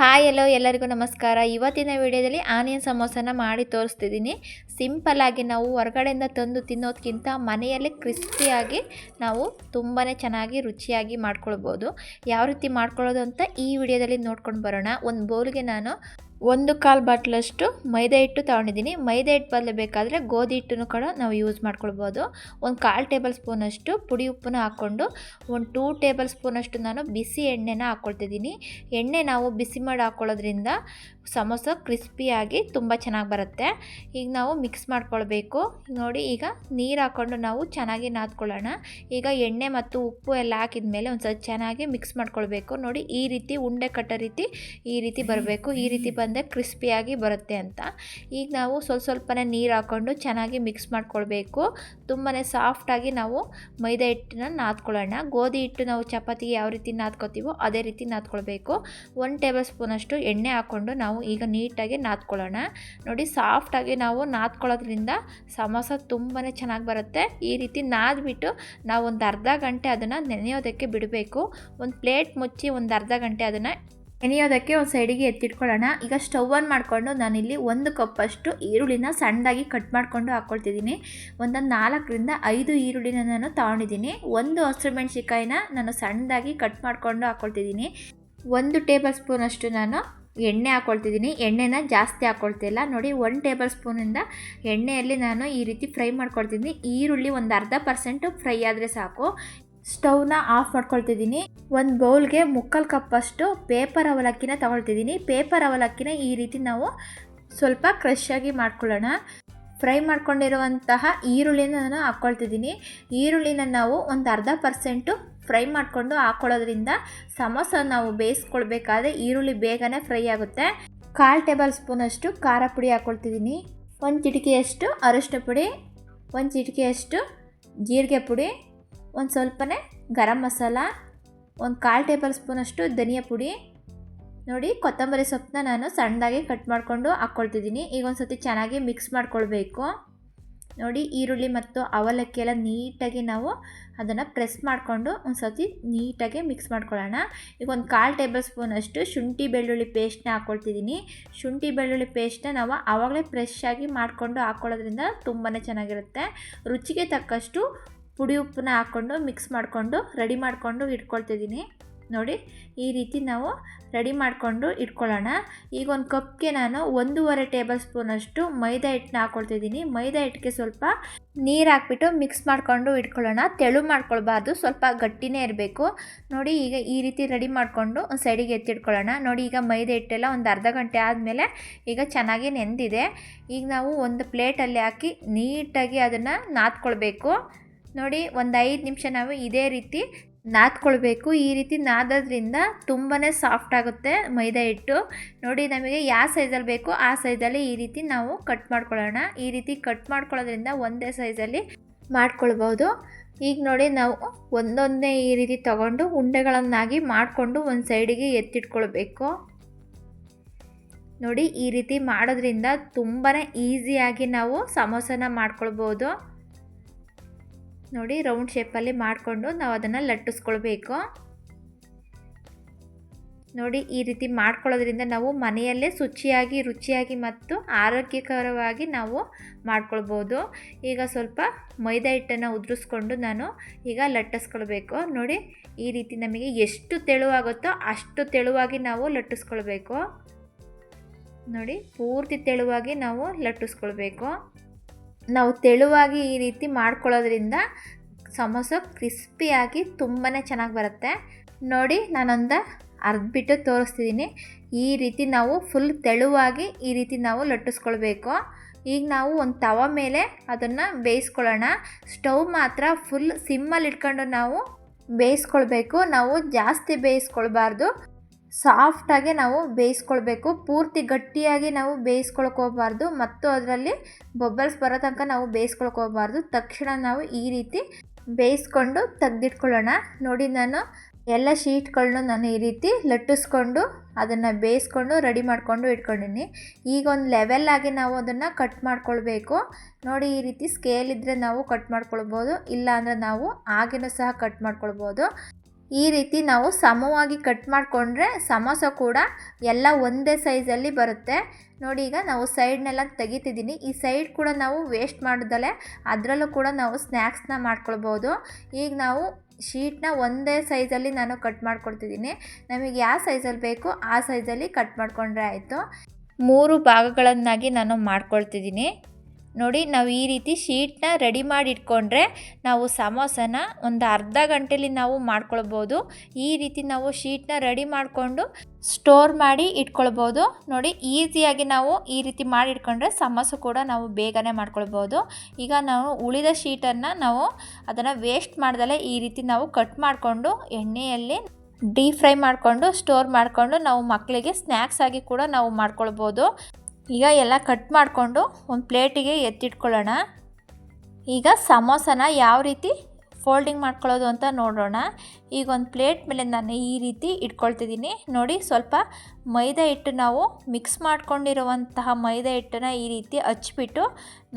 Hi ಎಲ್ಲೋ ಎಲ್ಲರಿಗೂ ನಮಸ್ಕಾರ. ಇವತ್ತಿನ ವಿಡಿಯೋದಲ್ಲಿ ಆನಿಯನ್ ಸಮೋಸನ ಮಾಡಿ ತೋರಿಸ್ತಿದ್ದೀನಿ. ಸಿಂಪಲ್ಲಾಗಿ ನಾವು ಹೊರಗಡೆಯಿಂದ ತಂದು ತಿನ್ನೋದಕ್ಕಿಂತ ಮನೆಯಲ್ಲೇ ಕ್ರಿಸ್ಪಿಯಾಗಿ ನಾವು ತುಂಬಾ ಚೆನ್ನಾಗಿ ರುಚಿಯಾಗಿ ಮಾಡ್ಕೊಳ್ಬೋದು. ಯಾವ ರೀತಿ ಮಾಡ್ಕೊಳ್ಳೋದು ಅಂತ ಈ ವಿಡಿಯೋದಲ್ಲಿ ನೋಡ್ಕೊಂಡು ಬರೋಣ. ಒಂದು ಬೌಲ್ಗೆ ನಾನು ಒಂದು ಕಾಲು ಬಾಟ್ಲಷ್ಟು ಮೈದಾ ಹಿಟ್ಟು ತೊಗೊಂಡಿದ್ದೀನಿ. ಮೈದಾ ಹಿಟ್ಟು ಬದಲು ಬೇಕಾದರೆ ಗೋಧಿ ಹಿಟ್ಟನ್ನು ಕೂಡ ನಾವು ಯೂಸ್ ಮಾಡ್ಕೊಳ್ಬೋದು. ಒಂದು ಕಾಲು ಟೇಬಲ್ ಸ್ಪೂನಷ್ಟು ಪುಡಿ ಉಪ್ಪನ್ನು ಹಾಕ್ಕೊಂಡು, ಒಂದು ಟೂ ಟೇಬಲ್ ಸ್ಪೂನಷ್ಟು ನಾನು ಬಿಸಿ ಎಣ್ಣೆನ ಹಾಕ್ಕೊಳ್ತಿದ್ದೀನಿ ಎಣ್ಣೆ ನಾವು ಬಿಸಿ ಮಾಡಿ ಹಾಕ್ಕೊಳ್ಳೋದ್ರಿಂದ ಸಮೋಸ ಕ್ರಿಸ್ಪಿಯಾಗಿ ತುಂಬ ಚೆನ್ನಾಗಿ ಬರುತ್ತೆ. ಈಗ ನಾವು ಮಿಕ್ಸ್ ಮಾಡ್ಕೊಳ್ಬೇಕು. ನೋಡಿ, ಈಗ ನೀರು ಹಾಕ್ಕೊಂಡು ನಾವು ಚೆನ್ನಾಗಿ ನಾದ್ಕೊಳ್ಳೋಣ. ಈಗ ಎಣ್ಣೆ ಮತ್ತು ಉಪ್ಪು ಎಲ್ಲ ಹಾಕಿದ ಮೇಲೆ ಒಂದು ಸ್ವಲ್ಪ ಚೆನ್ನಾಗಿ ಮಿಕ್ಸ್ ಮಾಡ್ಕೊಳ್ಬೇಕು. ನೋಡಿ, ಈ ರೀತಿ ಉಂಡೆ ಕಟ್ಟ ರೀತಿ ಈ ರೀತಿ ಬರಬೇಕು. ಈ ರೀತಿ ಬಂದರೆ ಕ್ರಿಸ್ಪಿಯಾಗಿ ಬರುತ್ತೆ ಅಂತ. ಈಗ ನಾವು ಸ್ವಲ್ಪ ಸ್ವಲ್ಪನೇ ನೀರು ಹಾಕ್ಕೊಂಡು ಚೆನ್ನಾಗಿ ಮಿಕ್ಸ್ ಮಾಡ್ಕೊಳ್ಬೇಕು. ತುಂಬಾ ಸಾಫ್ಟಾಗಿ ನಾವು ಮೈದಾ ಹಿಟ್ಟನ್ನ ನಾದ್ಕೊಳ್ಳೋಣ. ಗೋಧಿ ಹಿಟ್ಟು ನಾವು ಚಪಾತಿಗೆ ಯಾವ ರೀತಿ ನಾದ್ಕೋತೀವೋ ಅದೇ ರೀತಿ ನಾದ್ಕೊಳ್ಬೇಕು. ಒನ್ ಟೇಬಲ್ ಸ್ಪೂನಷ್ಟು ಎಣ್ಣೆ ಹಾಕ್ಕೊಂಡು ನಾವು ಈಗ ನೀಟಾಗಿ ನಾದ್ಕೊಳ್ಳೋಣ. ನೋಡಿ ಸಾಫ್ಟಾಗಿ ನಾವು ನಾದ್ಕೊಳ್ಳೋದ್ರಿಂದ ಸಮೋಸ ತುಂಬಾ ಚೆನ್ನಾಗಿ ಬರುತ್ತೆ. ಈ ರೀತಿ ನಾದ್ಬಿಟ್ಟು ನಾವು ಒಂದು ಅರ್ಧ ಗಂಟೆ ಅದನ್ನು ನೆನೆಯೋದಕ್ಕೆ ಬಿಡಬೇಕು. ಒಂದು ಪ್ಲೇಟ್ ಮುಚ್ಚಿ ಒಂದು ಅರ್ಧ ಗಂಟೆ ಅದನ್ನು ನೆನೆಯೋದಕ್ಕೆ ಒಂದು ಸೈಡಿಗೆ ಎತ್ತಿಟ್ಕೊಳ್ಳೋಣ. ಈಗ ಸ್ಟವ್ ಆನ್ ಮಾಡಿಕೊಂಡು ನಾನಿಲ್ಲಿ ಒಂದು ಕಪ್ಪಷ್ಟು ಈರುಳ್ಳಿನ ಸಣ್ಣದಾಗಿ ಕಟ್ ಮಾಡಿಕೊಂಡು ಹಾಕ್ಕೊಳ್ತಿದ್ದೀನಿ. ಒಂದು ನಾಲ್ಕರಿಂದ ಐದು ಈರುಳ್ಳಿನ ನಾನು ತಗೊಂಡಿದ್ದೀನಿ. ಒಂದು ಹಸಿರು ಮೆಣಸಿಕಾಯಿನ ನಾನು ಸಣ್ಣದಾಗಿ ಕಟ್ ಮಾಡಿಕೊಂಡು ಹಾಕ್ಕೊಳ್ತಿದ್ದೀನಿ. ಒಂದು ಟೇಬಲ್ ಸ್ಪೂನಷ್ಟು ನಾನು ಎಣ್ಣೆ ಹಾಕ್ಕೊಳ್ತಿದ್ದೀನಿ ಎಣ್ಣೆನ ಜಾಸ್ತಿ ಹಾಕ್ಕೊಳ್ತಿಲ್ಲ ನೋಡಿ ಒನ್ ಟೇಬಲ್ ಸ್ಪೂನಿಂದ ಎಣ್ಣೆಯಲ್ಲಿ ನಾನು ಈ ರೀತಿ ಫ್ರೈ ಮಾಡ್ಕೊಳ್ತಿದ್ದೀನಿ. ಈರುಳ್ಳಿ ಒಂದು ಅರ್ಧ ಪರ್ಸೆಂಟು ಫ್ರೈ ಆದರೆ ಸಾಕು. ಸ್ಟೌವ್ನ ಆಫ್ ಮಾಡ್ಕೊಳ್ತಿದ್ದೀನಿ. ಒಂದು ಬೌಲ್ಗೆ ಮುಕ್ಕಾಲು ಕಪ್ಪಷ್ಟು ಪೇಪರ್ ಅವಲಕ್ಕಿನ ತಗೊಳ್ತಿದ್ದೀನಿ. ಪೇಪರ್ ಅವಲಕ್ಕಿನ ಈ ರೀತಿ ನಾವು ಸ್ವಲ್ಪ ಕ್ರಶ್ ಆಗಿ ಮಾಡ್ಕೊಳ್ಳೋಣ. ಫ್ರೈ ಮಾಡ್ಕೊಂಡಿರುವಂತಹ ಈರುಳ್ಳಿನ ನಾನು ಹಾಕ್ಕೊಳ್ತಿದ್ದೀನಿ ಈರುಳ್ಳಿನ ನಾವು ಒಂದು ಅರ್ಧ ಪರ್ಸೆಂಟು ಫ್ರೈ ಮಾಡಿಕೊಂಡು ಹಾಕೊಳ್ಳೋದ್ರಿಂದ ಸಮೋಸ ನಾವು ಬೇಯಿಸ್ಕೊಳ್ಬೇಕಾದ್ರೆ ಈರುಳ್ಳಿ ಬೇಗನೆ ಫ್ರೈ ಆಗುತ್ತೆ. ಕಾಲು ಟೇಬಲ್ ಸ್ಪೂನಷ್ಟು ಖಾರ ಪುಡಿ ಹಾಕ್ಕೊಳ್ತಿದ್ದೀನಿ ಒಂದು ಚಿಟಿಕೆಯಷ್ಟು ಅರಿಶಿನ ಪುಡಿ, ಒಂದು ಚಿಟಿಕೆಯಷ್ಟು ಜೀರಿಗೆ ಪುಡಿ, ಒಂದು ಸ್ವಲ್ಪನೇ ಗರಂ ಮಸಾಲ, ಒಂದು ಕಾಲು ಟೇಬಲ್ ಸ್ಪೂನಷ್ಟು ಧನಿಯಾ ಪುಡಿ. ನೋಡಿ, ಕೊತ್ತಂಬರಿ ಸೊಪ್ಪನ್ನ ನಾನು ಸಣ್ಣದಾಗಿ ಕಟ್ ಮಾಡಿಕೊಂಡು ಹಾಕ್ಕೊಳ್ತಿದ್ದೀನಿ ಈಗ ಒಂದು ಸತಿ ಚೆನ್ನಾಗಿ ಮಿಕ್ಸ್ ಮಾಡ್ಕೊಳ್ಬೇಕು. ನೋಡಿ ಈರುಳ್ಳಿ ಮತ್ತು ಅವಲಕ್ಕಿ ಎಲ್ಲ ನೀಟಾಗಿ ನಾವು ಅದನ್ನು ಪ್ರೆಸ್ ಮಾಡಿಕೊಂಡು ಒಂದು ಸತಿ ನೀಟಾಗಿ ಮಿಕ್ಸ್ ಮಾಡ್ಕೊಳ್ಳೋಣ. ಈಗ ಒಂದು ಕಾಲು ಟೇಬಲ್ ಸ್ಪೂನ್ ಅಷ್ಟು ಶುಂಠಿ ಬೆಳ್ಳುಳ್ಳಿ ಪೇಸ್ಟ್ನ ಹಾಕ್ಕೊಳ್ತಿದ್ದೀನಿ. ಶುಂಠಿ ಬೆಳ್ಳುಳ್ಳಿ ಪೇಸ್ಟ್ನ ನಾವು ಆವಾಗಲೇ ಫ್ರೆಶ್ ಆಗಿ ಮಾಡಿಕೊಂಡು ಹಾಕ್ಕೊಳ್ಳೋದ್ರಿಂದ ತುಂಬಾ ಚೆನ್ನಾಗಿರುತ್ತೆ. ರುಚಿಗೆ ತಕ್ಕಷ್ಟು ಪುಡಿ ಉಪ್ಪನ್ನ ಹಾಕ್ಕೊಂಡು ಮಿಕ್ಸ್ ಮಾಡಿಕೊಂಡು, ರೆಡಿ ಮಾಡಿಕೊಂಡು ಇಟ್ಕೊಳ್ತಿದ್ದೀನಿ. ನೋಡಿ, ಈ ರೀತಿ ನಾವು ರೆಡಿ ಮಾಡಿಕೊಂಡು ಇಟ್ಕೊಳ್ಳೋಣ. ಈಗ ಒಂದು ಕಪ್ಗೆ ನಾನು ಒಂದೂವರೆ ಟೇಬಲ್ ಸ್ಪೂನಷ್ಟು ಮೈದಾ ಹಿಟ್ಟನ್ನ ಹಾಕ್ಕೊಳ್ತಿದ್ದೀನಿ ಮೈದಾ ಹಿಟ್ಟಿಗೆ ಸ್ವಲ್ಪ ನೀರು ಹಾಕ್ಬಿಟ್ಟು ಮಿಕ್ಸ್ ಮಾಡಿಕೊಂಡು ಇಟ್ಕೊಳ್ಳೋಣ. ತೆಳು ಮಾಡ್ಕೊಳ್ಬಾರ್ದು, ಸ್ವಲ್ಪ ಗಟ್ಟಿನೇ ಇರಬೇಕು. ನೋಡಿ, ಈಗ ಈ ರೀತಿ ರೆಡಿ ಮಾಡಿಕೊಂಡು ಒಂದು ಸೈಡಿಗೆ ಎತ್ತಿಟ್ಕೊಳ್ಳೋಣ. ನೋಡಿ, ಈಗ ಮೈದಾ ಹಿಟ್ಟೆಲ್ಲ ಒಂದು ಅರ್ಧ ಗಂಟೆ ಆದಮೇಲೆ ಈಗ ಚೆನ್ನಾಗಿ ನೆಂದಿದೆ. ಈಗ ನಾವು ಒಂದು ಪ್ಲೇಟಲ್ಲಿ ಹಾಕಿ ನೀಟಾಗಿ ಅದನ್ನು ನಾದ್ಕೊಳ್ಬೇಕು. ನೋಡಿ, ಒಂದು ಐದು ನಿಮಿಷ ನಾವು ಇದೇ ರೀತಿ ನಾದ್ಕೊಳ್ಬೇಕು. ಈ ರೀತಿ ನಾದೋದ್ರಿಂದ ತುಂಬಾ ಸಾಫ್ಟ್ ಆಗುತ್ತೆ ಮೈದಾ ಹಿಟ್ಟು. ನೋಡಿ ನಮಗೆ ಯಾವ ಸೈಜಲ್ಲಿ ಬೇಕೋ ಆ ಸೈಜಲ್ಲಿ ಈ ರೀತಿ ನಾವು ಕಟ್ ಮಾಡ್ಕೊಳ್ಳೋಣ. ಈ ರೀತಿ ಕಟ್ ಮಾಡ್ಕೊಳ್ಳೋದ್ರಿಂದ ಒಂದೇ ಸೈಜಲ್ಲಿ ಮಾಡ್ಕೊಳ್ಬೋದು. ಈಗ ನೋಡಿ ನಾವು ಒಂದೊಂದೇ ಈ ರೀತಿ ತಗೊಂಡು ಉಂಡೆಗಳನ್ನಾಗಿ ಮಾಡಿಕೊಂಡು ಒಂದು ಸೈಡಿಗೆ ಎತ್ತಿಟ್ಕೊಳ್ಬೇಕು. ನೋಡಿ ಈ ರೀತಿ ಮಾಡೋದ್ರಿಂದ ತುಂಬಾ ಈಸಿಯಾಗಿ ನಾವು ಸಮೋಸನ ಮಾಡ್ಕೊಳ್ಬೋದು. ನೋಡಿ ರೌಂಡ್ ಶೇಪಲ್ಲಿ ಮಾಡಿಕೊಂಡು ನಾವು ಅದನ್ನು ಲಟ್ಟಿಸ್ಕೊಳ್ಬೇಕು. ನೋಡಿ ಈ ರೀತಿ ಮಾಡ್ಕೊಳ್ಳೋದ್ರಿಂದ ನಾವು ಮನೆಯಲ್ಲೇ ಶುಚಿಯಾಗಿ, ರುಚಿಯಾಗಿ ಮತ್ತು ಆರೋಗ್ಯಕರವಾಗಿ ನಾವು ಮಾಡ್ಕೊಳ್ಬೋದು. ಈಗ ಸ್ವಲ್ಪ ಮೈದಾ ಹಿಟ್ಟನ್ನು ಉದುರಿಸ್ಕೊಂಡು ನಾನು ಈಗ ಲಟ್ಟಿಸ್ಕೊಳ್ಬೇಕು. ನೋಡಿ ಈ ರೀತಿ ನಮಗೆ ಎಷ್ಟು ತೆಳುವಾಗುತ್ತೋ ಅಷ್ಟು ತೆಳುವಾಗಿ ನಾವು ಲಟ್ಟಿಸ್ಕೊಳ್ಬೇಕು. ನೋಡಿ ಪೂರ್ತಿ ತೆಳುವಾಗಿ ನಾವು ಲಟ್ಟಿಸ್ಕೊಳ್ಬೇಕು. ನಾವು ತೆಳುವಾಗಿ ಈ ರೀತಿ ಮಾಡ್ಕೊಳ್ಳೋದ್ರಿಂದ ಸಮೋಸ ಕ್ರಿಸ್ಪಿಯಾಗಿ ತುಂಬಾ ಚೆನ್ನಾಗಿ ಬರುತ್ತೆ. ನೋಡಿ, ನಾನೊಂದು ಅರ್ಧಬಿಟ್ಟು ತೋರಿಸ್ತಿದ್ದೀನಿ ಈ ರೀತಿ ನಾವು ಫುಲ್ ತೆಳುವಾಗಿ ಈ ರೀತಿ ನಾವು ಲಟ್ಟಿಸ್ಕೊಳ್ಬೇಕು. ಈಗ ನಾವು ಒಂದು ತವ ಮೇಲೆ ಅದನ್ನು ಬೇಯಿಸ್ಕೊಳ್ಳೋಣ. ಸ್ಟವ್ ಮಾತ್ರ ಫುಲ್ ಸಿಮ್ಮಲ್ಲಿ ಇಟ್ಕೊಂಡು ನಾವು ಬೇಯಿಸ್ಕೊಳ್ಬೇಕು. ನಾವು ಜಾಸ್ತಿ ಬೇಯಿಸ್ಕೊಳ್ಬಾರ್ದು. ಸಾಫ್ಟಾಗಿ ನಾವು ಬೇಯಿಸ್ಕೊಳ್ಬೇಕು. ಪೂರ್ತಿ ಗಟ್ಟಿಯಾಗಿ ನಾವು ಬೇಯಿಸ್ಕೊಳ್ಕೋಬಾರ್ದು ಮತ್ತು ಅದರಲ್ಲಿ ಬೊಬ್ಬಲ್ಸ್ ಬರೋ ತನಕ ನಾವು ಬೇಯಿಸ್ಕೊಳ್ಕೋಬಾರ್ದು ತಕ್ಷಣ ನಾವು ಈ ರೀತಿ ಬೇಯಿಸ್ಕೊಂಡು ತೆಗ್ದಿಟ್ಕೊಳ್ಳೋಣ. ನೋಡಿ, ನಾನು ಎಲ್ಲ ಶೀಟ್ಗಳನ್ನೂ ನಾನು ಈ ರೀತಿ ಲಟ್ಟಿಸ್ಕೊಂಡು ಅದನ್ನು ಬೇಯಿಸ್ಕೊಂಡು ರೆಡಿ ಮಾಡಿಕೊಂಡು ಇಟ್ಕೊಂಡಿನಿ ಈಗ ಒಂದು ಲೆವೆಲ್ಲಾಗಿ ನಾವು ಅದನ್ನು ಕಟ್ ಮಾಡ್ಕೊಳ್ಬೇಕು. ನೋಡಿ, ಈ ರೀತಿ ಸ್ಕೇಲ್ ಇದ್ದರೆ ನಾವು ಕಟ್ ಮಾಡ್ಕೊಳ್ಬೋದು. ಇಲ್ಲ ಅಂದರೆ ನಾವು ಆಗಿನೂ ಸಹ ಕಟ್ ಮಾಡ್ಕೊಳ್ಬೋದು. ಈ ರೀತಿ ನಾವು ಸಮವಾಗಿ ಕಟ್ ಮಾಡಿಕೊಂಡ್ರೆ ಸಮೋಸ ಕೂಡ ಎಲ್ಲ ಒಂದೇ ಸೈಜಲ್ಲಿ ಬರುತ್ತೆ. ನೋಡಿ ಈಗ ನಾವು ಸೈಡ್ನೆಲ್ಲ ತೆಗಿತಿದ್ದೀನಿ. ಈ ಸೈಡ್ ಕೂಡ ನಾವು ವೇಸ್ಟ್ ಮಾಡೋದಲ್ಲೇ ಅದರಲ್ಲೂ ಕೂಡ ನಾವು ಸ್ನ್ಯಾಕ್ಸ್ನ ಮಾಡ್ಕೊಳ್ಬೋದು. ಈಗ ನಾವು ಶೀಟ್ನ ಒಂದೇ ಸೈಜಲ್ಲಿ ನಾನು ಕಟ್ ಮಾಡ್ಕೊಳ್ತಿದ್ದೀನಿ. ನಮಗೆ ಯಾವ ಸೈಜಲ್ಲಿ ಬೇಕು ಆ ಸೈಜಲ್ಲಿ ಕಟ್ ಮಾಡಿಕೊಂಡ್ರೆ ಆಯಿತು. ಮೂರು ಭಾಗಗಳನ್ನಾಗಿ ನಾನು ಮಾಡ್ಕೊಳ್ತಿದ್ದೀನಿ. ನೋಡಿ, ನಾವು ಈ ರೀತಿ ಶೀಟ್ನ ರೆಡಿ ಮಾಡಿ ಇಟ್ಕೊಂಡ್ರೆ ನಾವು ಸಮೋಸನ ಒಂದು ಅರ್ಧ ಗಂಟೆಲಿ ನಾವು ಮಾಡ್ಕೊಳ್ಬೋದು. ಈ ರೀತಿ ನಾವು ಶೀಟ್ನ ರೆಡಿ ಮಾಡಿಕೊಂಡು ಸ್ಟೋರ್ ಮಾಡಿ ಇಟ್ಕೊಳ್ಬೋದು. ನೋಡಿ, ಈಸಿಯಾಗಿ ನಾವು ಈ ರೀತಿ ಮಾಡಿ ಇಟ್ಕೊಂಡ್ರೆ ಸಮೋಸ ಕೂಡ ನಾವು ಬೇಗನೆ ಮಾಡ್ಕೊಳ್ಬೋದು. ಈಗ ನಾವು ಉಳಿದ ಶೀಟನ್ನು ನಾವು ಅದನ್ನು ವೇಸ್ಟ್ ಮಾಡ್ದಲೇ ಈ ರೀತಿ ನಾವು ಕಟ್ ಮಾಡಿಕೊಂಡು ಎಣ್ಣೆಯಲ್ಲಿ ಡೀಪ್ ಫ್ರೈ ಮಾಡಿಕೊಂಡು ಸ್ಟೋರ್ ಮಾಡಿಕೊಂಡು ನಾವು ಮಕ್ಕಳಿಗೆ ಸ್ನ್ಯಾಕ್ಸ್ ಆಗಿ ಕೂಡ ನಾವು ಮಾಡ್ಕೊಳ್ಬೋದು. ಈಗ ಎಲ್ಲ ಕಟ್ ಮಾಡಿಕೊಂಡು ಒಂದು ಪ್ಲೇಟಿಗೆ ಎತ್ತಿಟ್ಕೊಳ್ಳೋಣ. ಈಗ ಸಮೋಸನ ಯಾವ ರೀತಿ ಫೋಲ್ಡಿಂಗ್ ಮಾಡ್ಕೊಳ್ಳೋದು ಅಂತ ನೋಡೋಣ. ಈಗ ಒಂದು ಪ್ಲೇಟ್ ಮೇಲೆ ನಾನು ಈ ರೀತಿ ಇಟ್ಕೊಳ್ತಿದ್ದೀನಿ. ನೋಡಿ, ಸ್ವಲ್ಪ ಮೈದಾ ಹಿಟ್ಟು ನಾವು ಮಿಕ್ಸ್ ಮಾಡ್ಕೊಂಡಿರುವಂತಹ ಮೈದಾ ಹಿಟ್ಟನ್ನ ಈ ರೀತಿ ಹಚ್ಚಿಬಿಟ್ಟು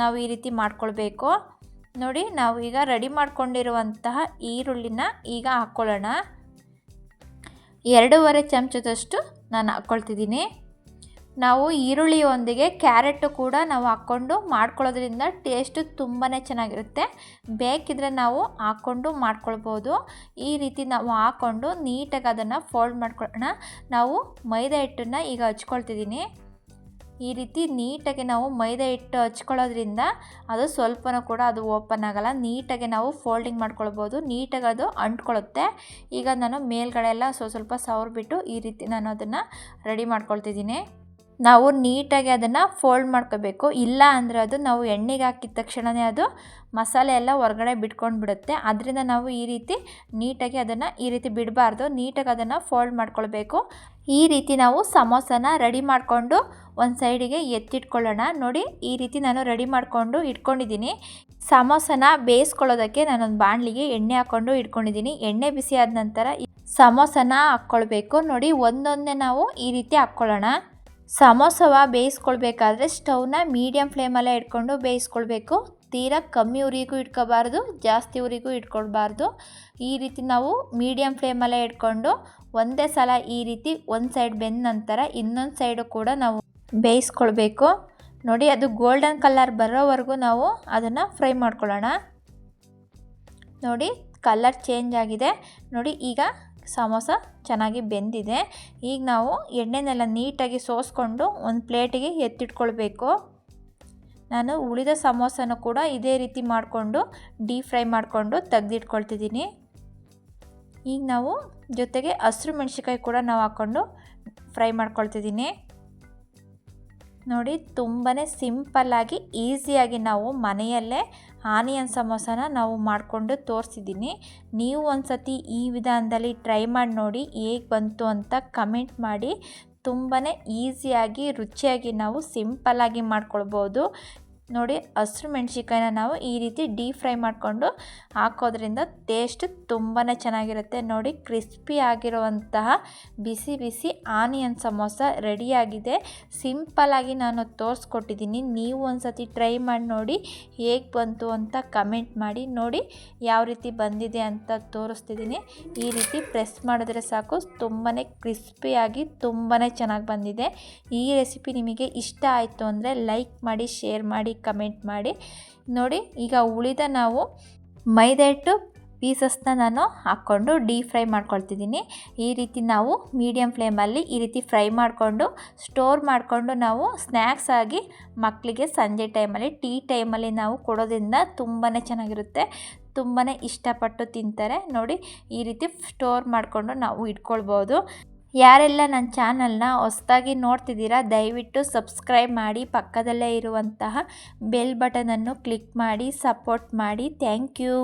ನಾವು ಈ ರೀತಿ ಮಾಡ್ಕೊಳ್ಬೇಕು. ನೋಡಿ, ನಾವು ಈಗ ರೆಡಿ ಮಾಡ್ಕೊಂಡಿರುವಂತಹ ಈರುಳ್ಳಿನ ಈಗ ಹಾಕ್ಕೊಳ್ಳೋಣ. ಎರಡೂವರೆ ಚಮಚದಷ್ಟು ನಾನು ಹಾಕ್ಕೊಳ್ತಿದ್ದೀನಿ. ನಾವು ಈರುಳ್ಳಿಯೊಂದಿಗೆ ಕ್ಯಾರೆಟು ಕೂಡ ನಾವು ಹಾಕ್ಕೊಂಡು ಮಾಡ್ಕೊಳ್ಳೋದ್ರಿಂದ ಟೇಸ್ಟು ತುಂಬಾ ಚೆನ್ನಾಗಿರುತ್ತೆ. ಬೇಕಿದ್ರೆ ನಾವು ಹಾಕ್ಕೊಂಡು ಮಾಡ್ಕೊಳ್ಬೋದು. ಈ ರೀತಿ ನಾವು ಹಾಕ್ಕೊಂಡು ನೀಟಾಗಿ ಅದನ್ನು ಫೋಲ್ಡ್ ಮಾಡ್ಕೊಳ್ಳೋಣ. ನಾವು ಮೈದಾ ಹಿಟ್ಟನ್ನು ಈಗ ಹಚ್ಕೊಳ್ತಿದ್ದೀನಿ. ಈ ರೀತಿ ನೀಟಾಗಿ ನಾವು ಮೈದಾ ಹಿಟ್ಟು ಹಚ್ಕೊಳ್ಳೋದ್ರಿಂದ ಅದು ಸ್ವಲ್ಪನೂ ಕೂಡ ಅದು ಓಪನ್ ಆಗೋಲ್ಲ. ನೀಟಾಗಿ ನಾವು ಫೋಲ್ಡಿಂಗ್ ಮಾಡ್ಕೊಳ್ಬೋದು. ನೀಟಾಗಿ ಅದು ಅಂಟ್ಕೊಳ್ಳುತ್ತೆ. ಈಗ ನಾನು ಮೇಲ್ಗಡೆ ಎಲ್ಲ ಸ್ವಲ್ಪ ಸ್ವಲ್ಪ ಸವರ್ಬಿಟ್ಟು ಈ ರೀತಿ ನಾನು ಅದನ್ನು ರೆಡಿ ಮಾಡ್ಕೊಳ್ತಿದ್ದೀನಿ. ನಾವು ನೀಟಾಗಿ ಅದನ್ನು ಫೋಲ್ಡ್ ಮಾಡ್ಕೋಬೇಕು. ಇಲ್ಲ ಅಂದರೆ ಅದು ನಾವು ಎಣ್ಣೆಗೆ ಹಾಕಿದ ತಕ್ಷಣವೇ ಅದು ಮಸಾಲೆ ಎಲ್ಲ ಹೊರಗಡೆ ಬಿಟ್ಕೊಂಡು ಬಿಡುತ್ತೆ. ಅದರಿಂದ ನಾವು ಈ ರೀತಿ ನೀಟಾಗಿ ಅದನ್ನು ಈ ರೀತಿ ಬಿಡಬಾರ್ದು. ನೀಟಾಗಿ ಅದನ್ನು ಫೋಲ್ಡ್ ಮಾಡ್ಕೊಳ್ಬೇಕು. ಈ ರೀತಿ ನಾವು ಸಮೋಸನ ರೆಡಿ ಮಾಡಿಕೊಂಡು ಒಂದು ಸೈಡಿಗೆ ಎತ್ತಿಟ್ಕೊಳ್ಳೋಣ. ನೋಡಿ, ಈ ರೀತಿ ನಾನು ರೆಡಿ ಮಾಡಿಕೊಂಡು ಇಟ್ಕೊಂಡಿದ್ದೀನಿ. ಸಮೋಸನ ಬೇಯಿಸ್ಕೊಳ್ಳೋದಕ್ಕೆ ನಾನೊಂದು ಬಾಣಲಿಗೆ ಎಣ್ಣೆ ಹಾಕ್ಕೊಂಡು ಇಟ್ಕೊಂಡಿದ್ದೀನಿ. ಎಣ್ಣೆ ಬಿಸಿ ಆದ ನಂತರ ಸಮೋಸನ ಹಾಕ್ಕೊಳ್ಬೇಕು. ನೋಡಿ, ಒಂದೊಂದೇ ನಾವು ಈ ರೀತಿ ಹಾಕ್ಕೊಳ್ಳೋಣ. ಸಮೋಸವ ಬೇಯಿಸ್ಕೊಳ್ಬೇಕಾದ್ರೆ ಸ್ಟವ್ನ ಮೀಡಿಯಮ್ ಫ್ಲೇಮಲ್ಲೇ ಇಟ್ಕೊಂಡು ಬೇಯಿಸ್ಕೊಳ್ಬೇಕು. ತೀರಾ ಕಮ್ಮಿ ಉರಿಗೂ ಇಟ್ಕೋಬಾರ್ದು, ಜಾಸ್ತಿ ಉರಿಗೂ ಇಟ್ಕೊಳ್ಬಾರ್ದು. ಈ ರೀತಿ ನಾವು ಮೀಡಿಯಮ್ ಫ್ಲೇಮಲ್ಲೇ ಇಟ್ಕೊಂಡು ಒಂದೇ ಸಲ ಈ ರೀತಿ ಒಂದು ಸೈಡ್ ಬೆಂದ ನಂತರ ಇನ್ನೊಂದು ಸೈಡು ಕೂಡ ನಾವು ಬೇಯಿಸ್ಕೊಳ್ಬೇಕು. ನೋಡಿ, ಅದು ಗೋಲ್ಡನ್ ಕಲರ್ ಬರೋವರೆಗೂ ನಾವು ಅದನ್ನು ಫ್ರೈ ಮಾಡ್ಕೊಳ್ಳೋಣ. ನೋಡಿ, ಕಲರ್ ಚೇಂಜ್ ಆಗಿದೆ. ನೋಡಿ, ಈಗ ಸಮೋಸ ಚೆನ್ನಾಗಿ ಬೆಂದಿದೆ. ಈಗ ನಾವು ಎಣ್ಣೆನೆಲ್ಲ ನೀಟಾಗಿ ಸೋಸ್ಕೊಂಡು ಒಂದು ಪ್ಲೇಟಿಗೆ ಎತ್ತಿಟ್ಕೊಳ್ಬೇಕು. ನಾನು ಉಳಿದ ಸಮೋಸನೂ ಕೂಡ ಇದೇ ರೀತಿ ಮಾಡಿಕೊಂಡು ಡೀಪ್ ಫ್ರೈ ಮಾಡಿಕೊಂಡು ತೆಗೆದಿಟ್ಕೊಳ್ತಿದ್ದೀನಿ. ಈಗ ನಾವು ಜೊತೆಗೆ ಹಸಿರು ಮೆಣಸಿಕಾಯಿ ಕೂಡ ನಾವು ಹಾಕ್ಕೊಂಡು ಫ್ರೈ ಮಾಡ್ಕೊಳ್ತಿದ್ದೀನಿ. ನೋಡಿ ತುಂಬಾ ಸಿಂಪಲ್ಲಾಗಿ ಈಸಿಯಾಗಿ ನಾವು ಮನೆಯಲ್ಲೇ ಆನಿಯನ್ ಸಮೋಸನ ನಾವು ಮಾಡಿಕೊಂಡು ತೋರಿಸಿದ್ದೀನಿ. ನೀವು ಒಂದು ಸತಿ ಈ ವಿಧಾನದಲ್ಲಿ ಟ್ರೈ ಮಾಡಿ ನೋಡಿ ಹೇಗೆ ಬಂತು ಅಂತ ಕಮೆಂಟ್ ಮಾಡಿ. ತುಂಬಾ ಈಸಿಯಾಗಿ, ರುಚಿಯಾಗಿ ನಾವು ಸಿಂಪಲ್ಲಾಗಿ ಮಾಡ್ಕೊಳ್ಬೋದು. ನೋಡಿ ಹಸಿರು ಮೆಣಸಿನ್ಕಾಯಿನ ನಾವು ಈ ರೀತಿ ಡೀಪ್ ಫ್ರೈ ಮಾಡಿಕೊಂಡು ಹಾಕೋದ್ರಿಂದ ಟೇಸ್ಟ್ ತುಂಬಾ ಚೆನ್ನಾಗಿರುತ್ತೆ. ನೋಡಿ ಕ್ರಿಸ್ಪಿ ಆಗಿರುವಂತಹ ಬಿಸಿ ಬಿಸಿ ಆನಿಯನ್ ಸಮೋಸ ರೆಡಿಯಾಗಿದೆ ಸಿಂಪಲ್ಲಾಗಿ ನಾನು ತೋರಿಸ್ಕೊಟ್ಟಿದ್ದೀನಿ. ನೀವು ಒಂದು ಸತಿ ಟ್ರೈ ಮಾಡಿ ನೋಡಿ ಹೇಗೆ ಬಂತು ಅಂತ ಕಮೆಂಟ್ ಮಾಡಿ. ನೋಡಿ ಯಾವ ರೀತಿ ಬಂದಿದೆ ಅಂತ ತೋರಿಸ್ತಿದ್ದೀನಿ. ಈ ರೀತಿ ಪ್ರೆಸ್ ಮಾಡಿದ್ರೆ ಸಾಕು. ತುಂಬಾ ಕ್ರಿಸ್ಪಿಯಾಗಿ ತುಂಬಾ ಚೆನ್ನಾಗಿ ಬಂದಿದೆ. ಈ ರೆಸಿಪಿ ನಿಮಗೆ ಇಷ್ಟ ಆಯಿತು ಅಂದರೆ ಲೈಕ್ ಮಾಡಿ ಶೇರ್ ಮಾಡಿ ಕಮೆಂಟ್ ಮಾಡಿ. ನೋಡಿ, ಈಗ ಉಳಿದ ನಾವು ಮೈದಾ ಪೀಸಸ್ನ ನಾನು ಹಾಕ್ಕೊಂಡು ಡೀಪ್ ಫ್ರೈ ಮಾಡ್ಕೊಳ್ತಿದ್ದೀನಿ. ಈ ರೀತಿ ನಾವು ಮೀಡಿಯಮ್ ಫ್ಲೇಮಲ್ಲಿ ಈ ರೀತಿ ಫ್ರೈ ಮಾಡಿಕೊಂಡು, ಸ್ಟೋರ್ ಮಾಡಿಕೊಂಡು ನಾವು ಸ್ನ್ಯಾಕ್ಸ್ ಆಗಿ ಮಕ್ಕಳಿಗೆ ಸಂಜೆ ಟೈಮಲ್ಲಿ, ಟೀ ಟೈಮಲ್ಲಿ ನಾವು ಕೊಡೋದ್ರಿಂದ ತುಂಬಾ ಚೆನ್ನಾಗಿರುತ್ತೆ. ತುಂಬಾ ಇಷ್ಟಪಟ್ಟು ತಿಂತಾರೆ. ನೋಡಿ, ಈ ರೀತಿ ಸ್ಟೋರ್ ಮಾಡಿಕೊಂಡು ನಾವು ಇಟ್ಕೊಳ್ಬೋದು. ಯಾರೆಲ್ಲ ನನ್ನ ಚಾನಲ್ನ ಹೊಸ್ದಾಗಿ ನೋಡ್ತಿದ್ದೀರಾ, ದಯವಿಟ್ಟು ಸಬ್ಸ್ಕ್ರೈಬ್ ಮಾಡಿ, ಪಕ್ಕದಲ್ಲೇ ಇರುವಂತಹ ಬೆಲ್ ಬಟನನ್ನು ಕ್ಲಿಕ್ ಮಾಡಿ, ಸಪೋರ್ಟ್ ಮಾಡಿ. Thank you.